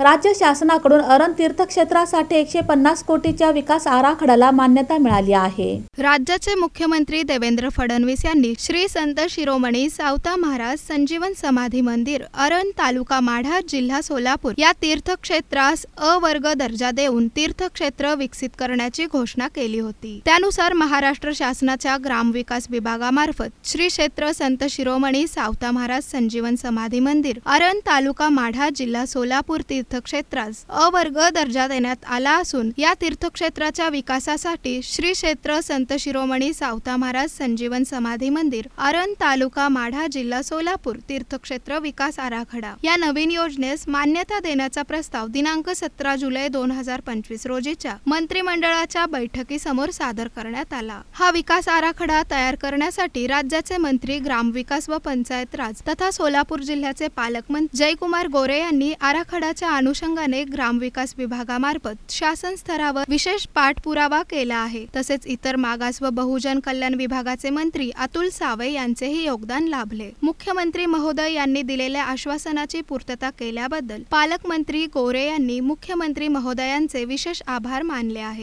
राज्य शासनाकडून अरण तीर्थक्षेत्रासाठी एकशे पन्नास कोटीच्या विकास आराखड्याला मान्यता मिळाली आहे. राज्याचे मुख्यमंत्री देवेंद्र फडणवीस यांनी श्री संत शिरोमणी सावता महाराज संजीवन समाधी मंदिर अरण तालुका माढा जिल्हा सोलापूर या तीर्थक्षेत्रास अ वर्ग दर्जा देऊन तीर्थक्षेत्र विकसित करण्याची घोषणा केली होती. त्यानुसार महाराष्ट्र शासनाच्या ग्रामविकास विभागामार्फत श्री क्षेत्र संत शिरोमणी सावता महाराज संजीवन समाधी मंदिर अरण तालुका माढा जिल्हा सोलापूर तीर्थक्षेत्रास अवर्ग दर्जा देण्यात आला असून या तीर्थक्षेत्राच्या विकासासाठी श्री क्षेत्र संत शिरोमणी सावता महाराज संजीवन समाधी मंदिर आरण तालुका माढा जिल्हा सोलापूर तीर्थक्षेत्र विकास आराखडा. या नवीन योजनेस मान्यता देण्याचा प्रस्ताव दिनांक सतरा जुलै दोन हजार पंचवीस रोजीच्या मंत्रिमंडळाच्या बैठकीसमोर सादर करण्यात आला. हा विकास आराखडा तयार करण्यासाठी राज्याचे मंत्री ग्रामविकास व पंचायत राज तथा सोलापूर जिल्ह्याचे पालकमंत्री जयकुमार गोरे यांनी आराखड्याच्या अनुषंगाने ग्रामविकास विभागामार्फत शासन स्तरावर विशेष पाठपुरावा केला आहे. तसेच इतर मागास व बहुजन कल्याण विभागाचे मंत्री अतुल सावे यांचेही योगदान लाभले. मुख्यमंत्री महोदय यांनी दिलेल्या आश्वासनाची पूर्तता केल्याबद्दल पालकमंत्री गोरे यांनी मुख्यमंत्री महोदयांचे विशेष आभार मानले आहेत.